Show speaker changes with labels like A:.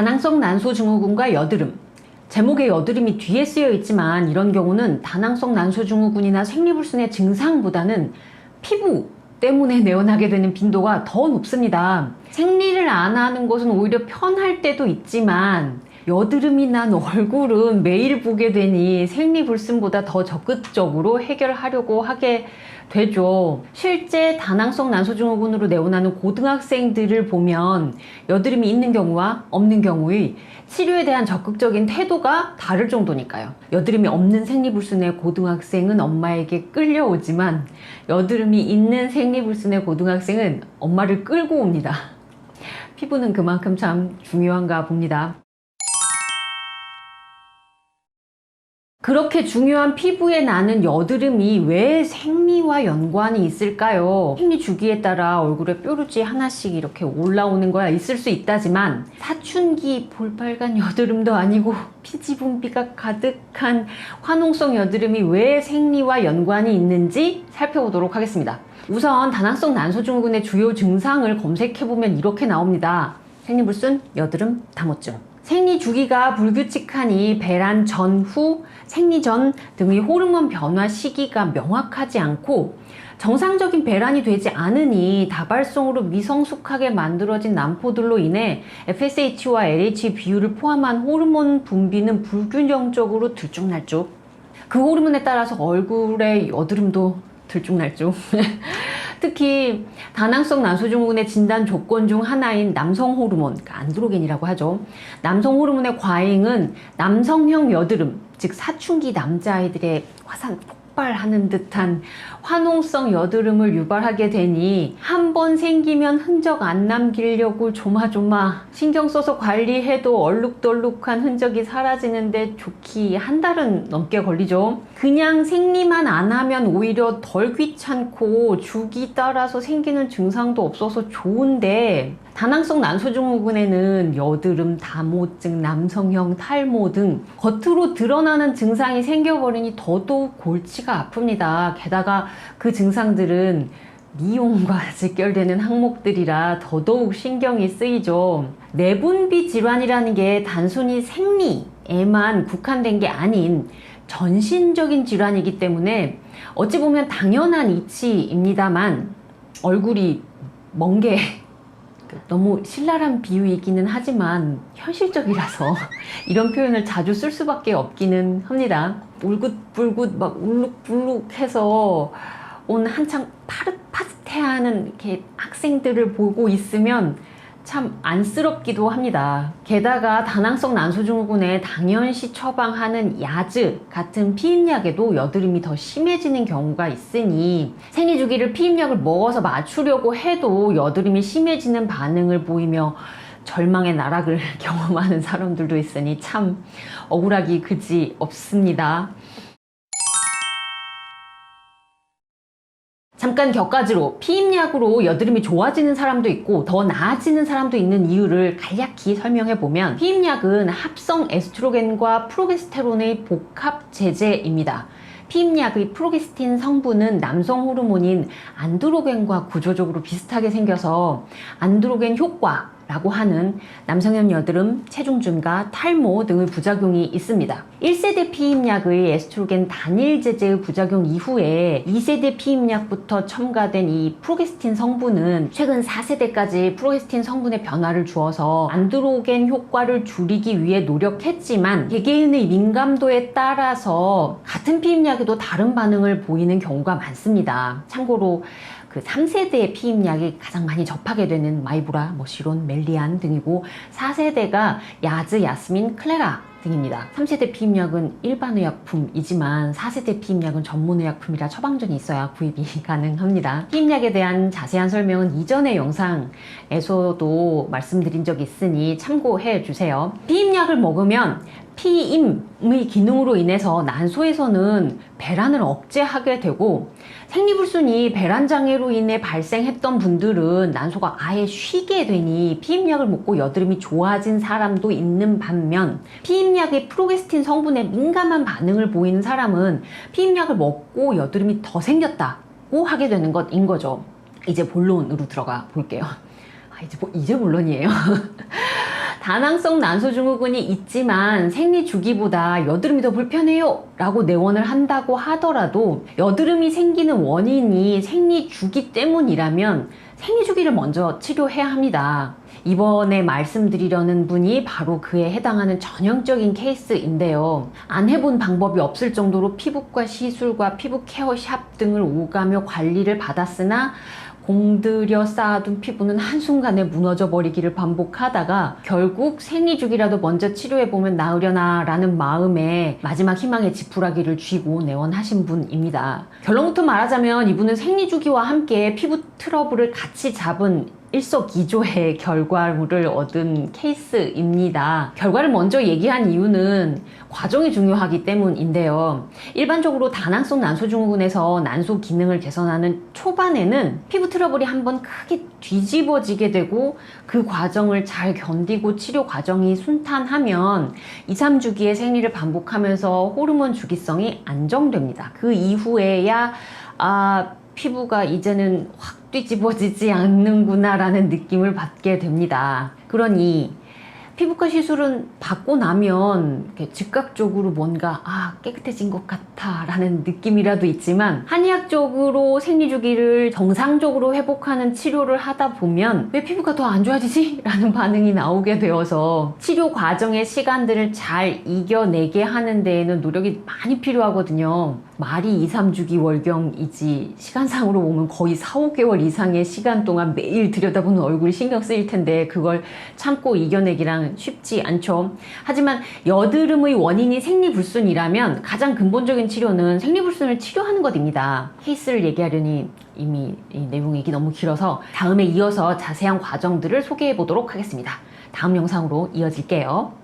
A: 다낭성 난소 증후군과 여드름. 제목에 여드름이 뒤에 쓰여 있지만 이런 경우는 다낭성 난소 증후군이나 생리불순의 증상보다는 피부 때문에 내원하게 되는 빈도가 더 높습니다. 생리를 안 하는 것은 오히려 편할 때도 있지만 여드름이 난 얼굴은 매일 보게 되니 생리불순보다 더 적극적으로 해결하려고 하게 되죠. 실제 다낭성 난소증후군으로 내원하는 고등학생들을 보면 여드름이 있는 경우와 없는 경우의 치료에 대한 적극적인 태도가 다를 정도니까요. 여드름이 없는 생리불순의 고등학생은 엄마에게 끌려오지만 여드름이 있는 생리불순의 고등학생은 엄마를 끌고 옵니다. 피부는 그만큼 참 중요한가 봅니다. 그렇게 중요한 피부에 나는 여드름이 왜 생리와 연관이 있을까요? 생리 주기에 따라 얼굴에 뾰루지 하나씩 이렇게 올라오는 거야 있을 수 있다지만 사춘기 볼빨간 여드름도 아니고 피지 분비가 가득한 화농성 여드름이 왜 생리와 연관이 있는지 살펴보도록 하겠습니다. 우선 다낭성 난소증후군의 주요 증상을 검색해보면 이렇게 나옵니다. 생리불순, 여드름, 담호증. 생리 주기가 불규칙하니 배란 전후, 생리 전 등의 호르몬 변화 시기가 명확하지 않고 정상적인 배란이 되지 않으니 다발성으로 미성숙하게 만들어진 난포들로 인해 FSH와 LH 비율을 포함한 호르몬 분비는 불균형적으로 들쭉날쭉. 그 호르몬에 따라서 얼굴에 여드름도 들쭉날쭉. 특히 다낭성 난소증후군의 진단 조건 중 하나인 남성 호르몬, 그러니까 안드로겐이라고 하죠. 남성 호르몬의 과잉은 남성형 여드름, 즉 사춘기 남자아이들의 화산 폭발하는 듯한 화농성 여드름을 유발하게 되니 한 번 생기면 흔적 안 남기려고 조마조마 신경 써서 관리해도 얼룩덜룩한 흔적이 사라지는데 좋기 한 달은 넘게 걸리죠. 그냥 생리만 안 하면 오히려 덜 귀찮고 주기 따라서 생기는 증상도 없어서 좋은데 다낭성 난소증후군에는 여드름, 담호증, 남성형 탈모 등 겉으로 드러나는 증상이 생겨버리니 더더욱 골치가 아픕니다. 게다가 그 증상들은 미용과 직결되는 항목들이라 더더욱 신경이 쓰이죠. 내분비 질환이라는 게 단순히 생리에만 국한된 게 아닌 전신적인 질환이기 때문에 어찌 보면 당연한 이치입니다만 얼굴이 먼게 너무 신랄한 비유이기는 하지만 현실적이라서 이런 표현을 자주 쓸 수밖에 없기는 합니다. 울긋불긋 막 울룩불룩해서 온 한창 파릇파릇해하는 학생들을 보고 있으면 참 안쓰럽기도 합니다. 게다가 다낭성 난소증후군에 당연시 처방하는 야즈 같은 피임약에도 여드름이 더 심해지는 경우가 있으니 생리 주기를 피임약을 먹어서 맞추려고 해도 여드름이 심해지는 반응을 보이며 절망의 나락을 경험하는 사람들도 있으니 참 억울하기 그지 없습니다. 잠깐 격가지로 피임약으로 여드름이 좋아지는 사람도 있고 더 나아지는 사람도 있는 이유를 간략히 설명해 보면 피임약은 합성 에스트로겐과 프로게스테론의 복합 제제입니다. 피임약의 프로게스틴 성분은 남성 호르몬인 안드로겐과 구조적으로 비슷하게 생겨서 안드로겐 효과 라고 하는 남성형 여드름, 체중 증가, 탈모 등의 부작용이 있습니다. 1세대 피임약의 에스트로겐 단일 제제의 부작용 이후에 2세대 피임약부터 첨가된 이 프로게스틴 성분은 최근 4세대까지 프로게스틴 성분의 변화를 주어서 안드로겐 효과를 줄이기 위해 노력했지만 개개인의 민감도에 따라서 같은 피임약에도 다른 반응을 보이는 경우가 많습니다. 참고로 그 3세대의 피임약이 가장 많이 접하게 되는 마이브라, 뭐 시론, 멜 리안 등이고 4세대가 야즈, 야스민, 클레라 등입니다. 3세대 피임약은 일반 의약품이지만 4세대 피임약은 전문 의약품이라 처방전이 있어야 구입이 가능합니다. 피임약에 대한 자세한 설명은 이전의 영상에서도 말씀드린 적이 있으니 참고해 주세요. 피임약을 먹으면 피임의 기능으로 인해서 난소에서는 배란을 억제하게 되고 생리불순이 배란장애로 인해 발생했던 분들은 난소가 아예 쉬게 되니 피임약을 먹고 여드름이 좋아진 사람도 있는 반면 피임 약의 프로게스틴 성분에 민감한 반응을 보이는 사람은 피임약을 먹고 여드름이 더 생겼다고 하게 되는 것인 거죠. 이제 본론으로 들어가 볼게요. 아, 이제, 뭐- 이제 본론이에요. 다낭성 난소증후군이 있지만 생리 주기보다 여드름이 더 불편해요 라고 내원을 한다고 하더라도 여드름이 생기는 원인이 생리 주기 때문이라면 생리 주기를 먼저 치료해야 합니다. 이번에 말씀드리려는 분이 바로 그에 해당하는 전형적인 케이스인데요. 안 해본 방법이 없을 정도로 피부과 시술과 피부 케어 샵 등을 오가며 관리를 받았으나 공들여 쌓아둔 피부는 한순간에 무너져 버리기를 반복하다가 결국 생리주기라도 먼저 치료해보면 나으려나 라는 마음에 마지막 희망의 지푸라기를 쥐고 내원하신 분입니다. 결론부터 말하자면 이분은 생리주기와 함께 피부 트러블을 같이 잡은 일석이조의 결과물을 얻은 케이스입니다. 결과를 먼저 얘기한 이유는 과정이 중요하기 때문인데요. 일반적으로 다낭성 난소증후군에서 난소 기능을 개선하는 초반에는 피부 트러블이 한번 크게 뒤집어지게 되고 그 과정을 잘 견디고 치료 과정이 순탄하면 2, 3주기의 생리를 반복하면서 호르몬 주기성이 안정됩니다. 그 이후에야 아 피부가 이제는 확 뒤집어지지 않는구나라는 느낌을 받게 됩니다. 그러니 피부과 시술은 받고 나면 즉각적으로 뭔가 아 깨끗해진 것 같아 라는 느낌이라도 있지만 한의학적으로 생리주기를 정상적으로 회복하는 치료를 하다 보면 왜 피부가 더 안 좋아지지? 라는 반응이 나오게 되어서 치료 과정의 시간들을 잘 이겨내게 하는 데에는 노력이 많이 필요하거든요. 말이 2, 3주기 월경이지 시간상으로 보면 거의 4, 5개월 이상의 시간 동안 매일 들여다보는 얼굴이 신경 쓰일 텐데 그걸 참고 이겨내기랑 쉽지 않죠. 하지만 여드름의 원인이 생리불순이라면 가장 근본적인 치료는 생리불순을 치료하는 것입니다. 케이스를 얘기하려니 이미 이 내용 얘기 너무 길어서 다음에 이어서 자세한 과정들을 소개해 보도록 하겠습니다. 다음 영상으로 이어질게요.